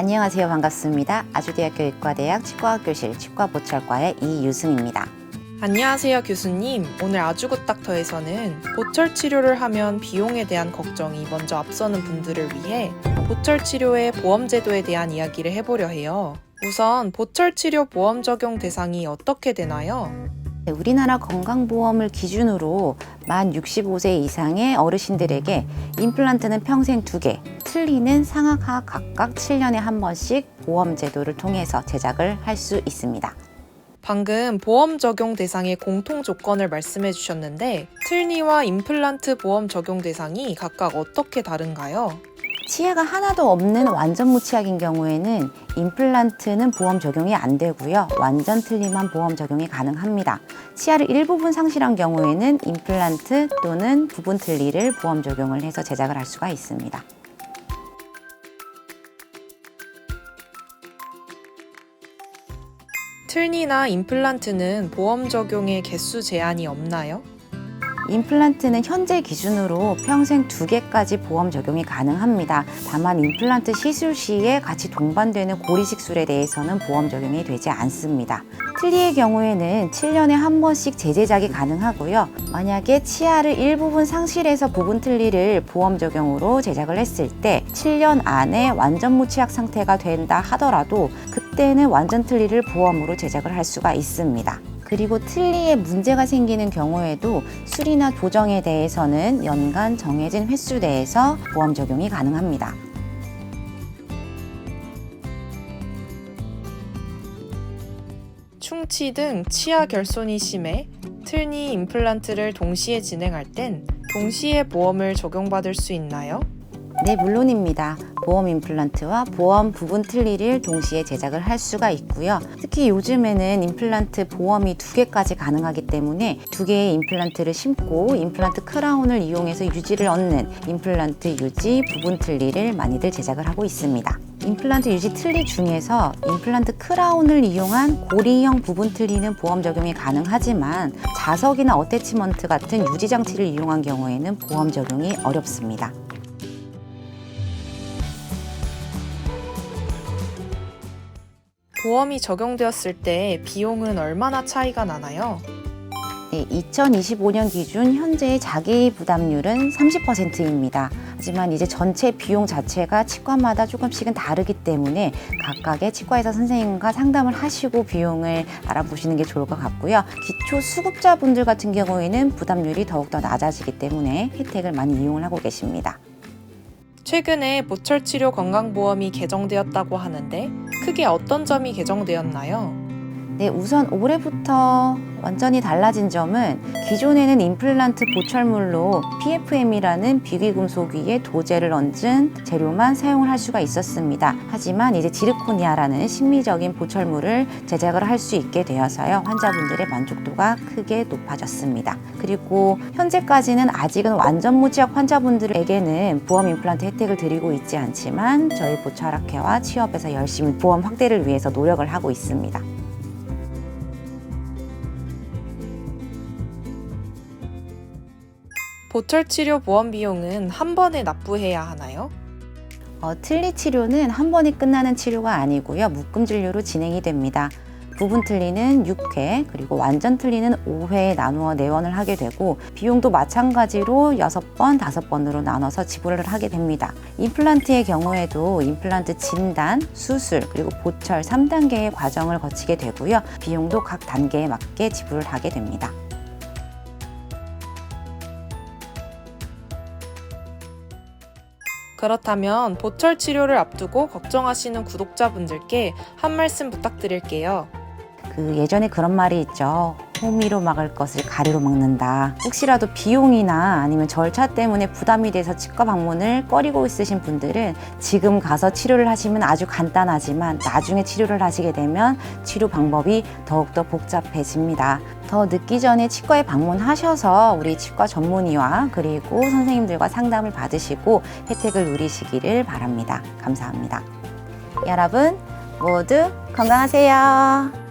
안녕하세요. 반갑습니다. 아주대학교 의과대학 치과학교실 치과보철과의 이유승입니다. 안녕하세요, 교수님. 오늘 아주굿 닥터에서는 보철 치료를 하면 비용에 대한 걱정이 먼저 앞서는 분들을 위해 보철 치료의 보험 제도에 대한 이야기를 해보려 해요. 우선 보철 치료 보험 적용 대상이 어떻게 되나요? 네, 우리나라 건강보험을 기준으로 만 65세 이상의 어르신들에게 임플란트는 평생 두개 틀니는 상하하 각각 7년에 한 번씩 보험 제도를 통해서 제작을 할 수 있습니다. 방금 보험 적용 대상의 공통 조건을 말씀해 주셨는데 틀니와 임플란트 보험 적용 대상이 각각 어떻게 다른가요? 치아가 하나도 없는 완전 무치약인 경우에는 임플란트는 보험 적용이 안 되고요. 완전 틀니만 보험 적용이 가능합니다. 치아를 일부분 상실한 경우에는 임플란트 또는 부분 틀니를 보험 적용을 해서 제작을 할 수가 있습니다. 틀니나 임플란트는 보험 적용에 개수 제한이 없나요? 임플란트는 현재 기준으로 평생 두 개까지 보험 적용이 가능합니다. 다만 임플란트 시술 시에 같이 동반되는 고리식술에 대해서는 보험 적용이 되지 않습니다. 틀니의 경우에는 7년에 한 번씩 재제작이 가능하고요. 만약에 치아를 일부분 상실해서 부분 틀니를 보험 적용으로 제작을 했을 때 7년 안에 완전 무치약 상태가 된다 하더라도 그때는 완전 틀니를 보험으로 제작을 할 수가 있습니다. 그리고 틀니에 문제가 생기는 경우에도 수리나 조정에 대해서는 연간 정해진 횟수 내에서 보험 적용이 가능합니다. 충치 등 치아 결손이 심해 틀니 임플란트를 동시에 진행할 땐 동시에 보험을 적용받을 수 있나요? 네, 물론입니다. 보험 임플란트와 보험 부분 틀니를 동시에 제작을 할 수가 있고요. 특히 요즘에는 임플란트 보험이 두 개까지 가능하기 때문에 두 개의 임플란트를 심고 임플란트 크라운을 이용해서 유지를 얻는 임플란트 유지 부분 틀니를 많이들 제작을 하고 있습니다. 임플란트 유지 틀니 중에서 임플란트 크라운을 이용한 고리형 부분 틀니는 보험 적용이 가능하지만 자석이나 어태치먼트 같은 유지 장치를 이용한 경우에는 보험 적용이 어렵습니다. 보험이 적용되었을 때 비용은 얼마나 차이가 나나요? 네, 2025년 기준 현재의 자기 부담률은 30%입니다. 하지만 이제 전체 비용 자체가 치과마다 조금씩은 다르기 때문에 각각의 치과의사 선생님과 상담을 하시고 비용을 알아보시는 게 좋을 것 같고요. 기초 수급자분들 같은 경우에는 부담률이 더욱더 낮아지기 때문에 혜택을 많이 이용을 하고 계십니다. 최근에 보철 치료 건강보험이 개정되었다고 하는데 크게 어떤 점이 개정되었나요? 네, 우선 올해부터 완전히 달라진 점은 기존에는 임플란트 보철물로 PFM이라는 비귀금속 위에 도제를 얹은 재료만 사용을 할 수가 있었습니다. 하지만 이제 지르코니아라는 심미적인 보철물을 제작을 할 수 있게 되어서요. 환자분들의 만족도가 크게 높아졌습니다. 그리고 현재까지는 아직은 완전 무지약 환자분들에게는 보험 임플란트 혜택을 드리고 있지 않지만 저희 보철학회와 취업에서 열심히 보험 확대를 위해서 노력을 하고 있습니다. 보철 치료 보험 비용은 한 번에 납부해야 하나요? 어, 틀니 치료는 한 번에 끝나는 치료가 아니고요. 묶음 진료로 진행이 됩니다. 부분 틀니는 6회, 그리고 완전 틀니는 5회에 나누어 내원을 하게 되고 비용도 마찬가지로 6번, 5번으로 나눠서 지불을 하게 됩니다. 임플란트의 경우에도 임플란트 진단, 수술, 그리고 보철 3단계의 과정을 거치게 되고요. 비용도 각 단계에 맞게 지불을 하게 됩니다. 그렇다면 보철 치료를 앞두고 걱정하시는 구독자분들께 한 말씀 부탁드릴게요. 그 예전에 그런 말이 있죠. 호미로 막을 것을 가리로 막는다. 혹시라도 비용이나 아니면 절차 때문에 부담이 돼서 치과 방문을 꺼리고 있으신 분들은 지금 가서 치료를 하시면 아주 간단하지만 나중에 치료를 하시게 되면 치료 방법이 더욱더 복잡해집니다. 더 늦기 전에 치과에 방문하셔서 우리 치과 전문의와 그리고 선생님들과 상담을 받으시고 혜택을 누리시기를 바랍니다. 감사합니다. 여러분 모두 건강하세요.